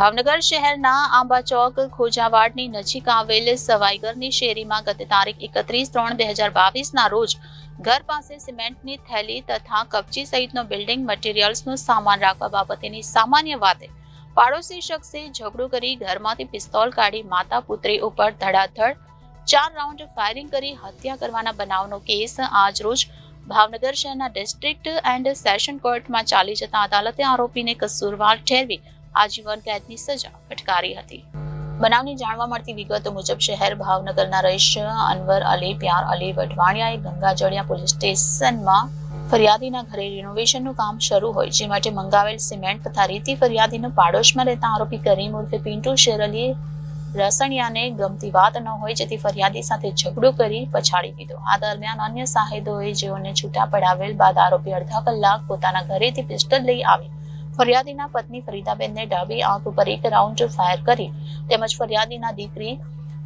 ભાવનગર શહેરના આંબા ચોક ખોજાવાડની નજીક આવેલ સવાઈગરની શેરીમાં ગત તારીખ એકત્રીસ ત્રણ બે હજાર બાવીસના રોજ ઘર પાસે સિમેન્ટની થેલી તથા કપચી સહિતનો બિલ્ડિંગ મટીરિયલ્સનો સામાન રાખવા બાબતેની સામાન્ય વાતે પાડોશી શખ્સે ઝઘડો કરી ઘરમાંથી પિસ્તોલ કાઢી માતા પુત્રી ઉપર ધડાધડ ચાર રાઉન્ડ ફાયરિંગ કરી હત્યા કરવાના બનાવનો કેસ આજ રોજ ભાવનગર શહેરના ડિસ્ટ્રિક્ટ એન્ડ સેશન કોર્ટમાં ચાલી જતા અદાલતે આરોપીને કસૂરવાર ઠેરવી આજીવન કેદની સજા ફટકારી હતી. બનાવની જાણવા મળતી વિગતો મુજબ શહેર ભાવનગરના રહીશ અનવર અલી, પ્યાર અલી વઢવાણિયાએ ગંગાજળિયા પોલીસ સ્ટેશનમાં ફરિયાદીના ઘરે રિનોવેશનનું કામ શરૂ હોય, જે માટે મંગાવેલ સિમેન્ટ તથા રીતિ ફરિયાદીનો પાડોશમાં રહેતા આરોપી કરીમ ઉર્ફે પિન્ટુ શેરલીએ રસણિયાને ગમતી વાત ન હોય, જેથી ફરિયાદી સાથે ઝઘડો કરી પછાડી દીધો. આ દરમિયાન અન્ય સાહેદોએ જેઓને છૂટા પડાવેલ બાદ આરોપી અડધા કલાક પોતાના ઘરેથી પિસ્ટલ લઈ આવી. ફરિયાદીના પત્ની ફરીદાબેનને ડાબી આંખ ઉપર એક રાઉન્ડ ફાયર કરી તેમજ ફરિયાદીના દીકરી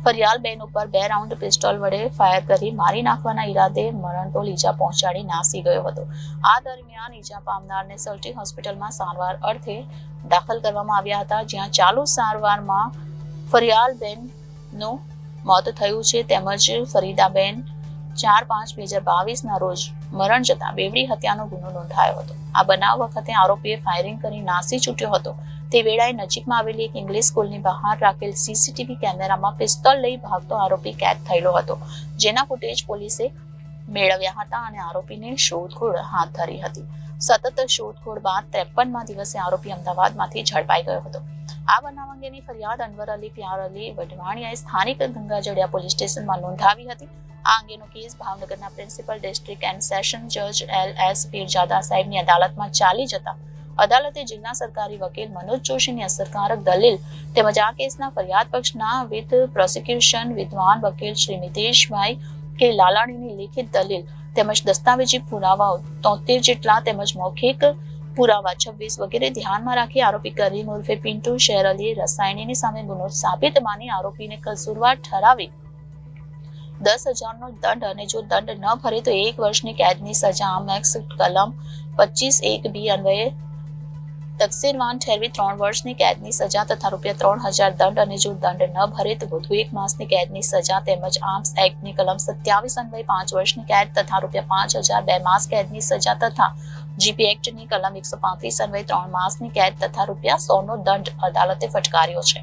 ફરિયાલબેન ઉપર બે રાઉન્ડ પિસ્તોલ વડે ફાયર કરી મારી નાખવાના ઈરાદે મરણતોલ ઈજા પહોંચાડી નાસી ગયો હતો. આ દરમિયાન ઈજા પામનારને સલટી હોસ્પિટલમાં સારવાર અર્થે દાખલ કરવામાં આવ્યા હતા, જ્યાં ચાલુ સારવારમાં ફરિયાલબેનનું મોત થયું છે. તેમજ ફરીદાબેન ચાર પાંચ બે હજાર બાવીસના રોજ મરણ જતા બેવડી હત્યાનો ગુનો નોંધાયો હતો. આ બનાવ વખતે આરોપીએ ફાયરિંગ કરી નાસી છૂટ્યો હતો. તે વેળાએ નજીકમાં આવેલી એક ઇંગ્લિશ સ્કૂલની બહાર રાખેલ સીસીટીવી કેમેરામાં પિસ્તોલ લઈ ભાગતો આરોપી કેદ થયેલો હતો. જેના ફૂટેજ પોલીસે મેળવ્યા હતા અને આરોપીને શોધખોળ હાથ ધરી હતી. સતત શોધખોળ બાદ ત્રેપનમાં દિવસે આરોપી અમદાવાદમાંથી ઝડપાઈ ગયો હતો. આ બનાવ અંગેની ફરિયાદ અનવર અલી, પ્યાર અલી વઢવાણીયાએ સ્થાનિક ગંગાજળિયા પોલીસ સ્ટેશનમાં નોંધાવી હતી. આ અંગેનો કેસ ભાવનગરના પ્રિન્સિપલ ડિસ્ટ્રિક્ટ એન્ડ સેશન જજ એલ એસ પીરજાદા સાહેબની અદાલતમાં ચાલી જતા. અદાલતે જિલ્લા સરકારી વકીલ મનોજ જોશીની અસરકારક દલીલ તેમજ આ કેસના ફરિયાદ પક્ષના વિથ પ્રોસિક્યુશન વિદ્વાન વકીલ શ્રી નિતેશભાઈ કે લાલાણીની લેખિત દલીલ તેમજ દસ્તાવેજી પુરાવાઓ તોતેર જેટલા તેમજ મૌખિક પુરાવા છવ્વીસ વગેરે ધ્યાનમાં રાખી આરોપી કરીમ ઉર્ફે પિન્ટુ શેર અલીએ રસાયણીની સામે ગુનો સાબિત માની આરોપીને કસૂરવાર ઠરાવી. દસ હજારનો દંડ અને જો દંડ ન ભરે તો એક વર્ષની કેદની સજા. આમ એક્ટ કલમ પચીસ એક બી અન્વયે તકસીરવાન ઠેરવી ત્રણ વર્ષની કેદની સજા તથા રૂપિયા ત્રણ હજાર દંડ અને જો દંડ ન ભરે તો વધુ એક માસની કેદની સજા તેમજ આર્મ્સ એક્ટની કલમ સત્યાવીસ અન્વયે પાંચ વર્ષની કેદ તથા રૂપિયા પાંચ હજાર બે માસ કેદની સજા તથા જીપી એક્ટની કલમ એકસો પાંત્રીસ અન્વયે ત્રણ માસની કેદ તથા રૂપિયા સોનો દંડ અદાલતે ફટકાર્યો છે.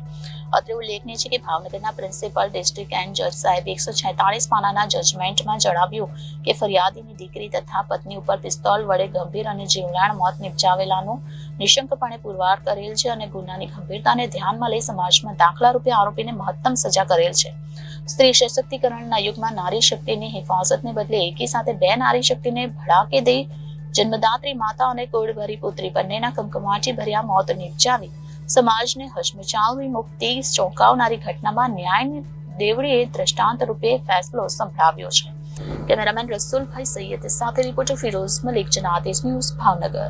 અત્રે ઉલ્લેખનીય છે કે ભાવનગરના પ્રિન્સિપલ ડિસ્ટ્રિક્ટ એન્ડ જજ સાહેબ એકસો છેતાળીસ પાનાના જજમેન્ટમાં જણાવ્યું કે ફરિયાદીની દીકરી તથા પત્ની ઉપર પિસ્તોલ વડે ગંભીર અને જીવલેણ મોત નિપજાવેલાનું નિશંકપણે પુરવાર કરેલ છે અને ગુનાની ગંભીરતાને ધ્યાનમાં લઈ સમાજમાં દાખલા રૂપે આરોપીને મહત્તમ સજા કરેલ છે. સ્ત્રી સશક્તિકરણના યુગમાં નારી શક્તિની હિફાજતને બદલે એકી સાથે બે નારી શક્તિને ભડાકે દઈ જન્મદાત્રી માતા અને કોડભરી પુત્રી બંનેના કમકમાટી ભર્યા મોત નિપજાવી. સમાજને હચમચાવી મુક્તિ ચોંકાવનારી ઘટનામાં ન્યાયની દેવડીએ દ્રષ્ટાંત રૂપે ફેસલો સંભળાવ્યો છે. કેમેરામેન રસુલભાઈ સૈયદ સાથે રિપોર્ટર ફિરોઝ મલિક, જનાદેશ ન્યૂઝ ભાવનગર.